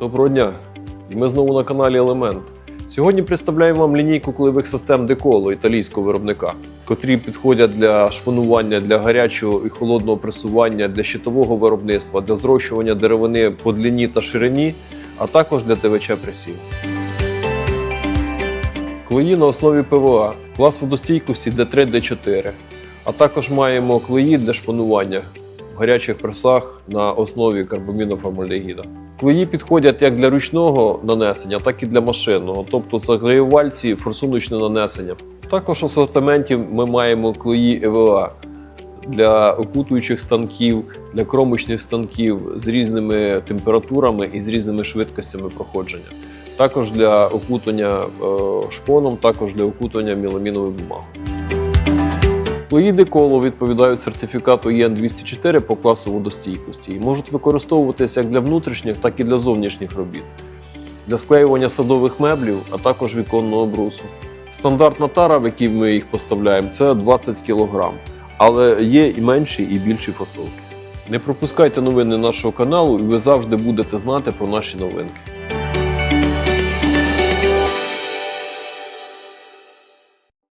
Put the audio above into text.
Доброго дня! І ми знову на каналі Елемент. Сьогодні представляємо вам лінійку клеєвих систем Деколо італійського виробника, котрі підходять для шпанування, для гарячого і холодного пресування, для щитового виробництва, для зрощування деревини по длині та ширині, а також для ТВЧ пресів. Клеї на основі ПВА, клас водостійкості D3, D4, а також маємо клеї для шпанування гарячих пресах на основі карбаміноформальдегіда. Клеї підходять як для ручного нанесення, так і для машинного, тобто це клеювальці форсуночне нанесення. Також в асортименті ми маємо клеї ЕВА для окутуючих станків, для кромочних станків з різними температурами і з різними швидкостями проходження. Також для окутання е, шпоном, також для окутання меламіновою бумагою. Клеї деколо відповідають сертифікату ЄН 204 по класу водостійкості і можуть використовуватися як для внутрішніх, так і для зовнішніх робіт, для склеювання садових меблів, а також віконного брусу. Стандартна тара, в якій ми їх поставляємо, це 20 кг, але є і менші, і більші фасовки. Не пропускайте новини нашого каналу, і ви завжди будете знати про наші новинки.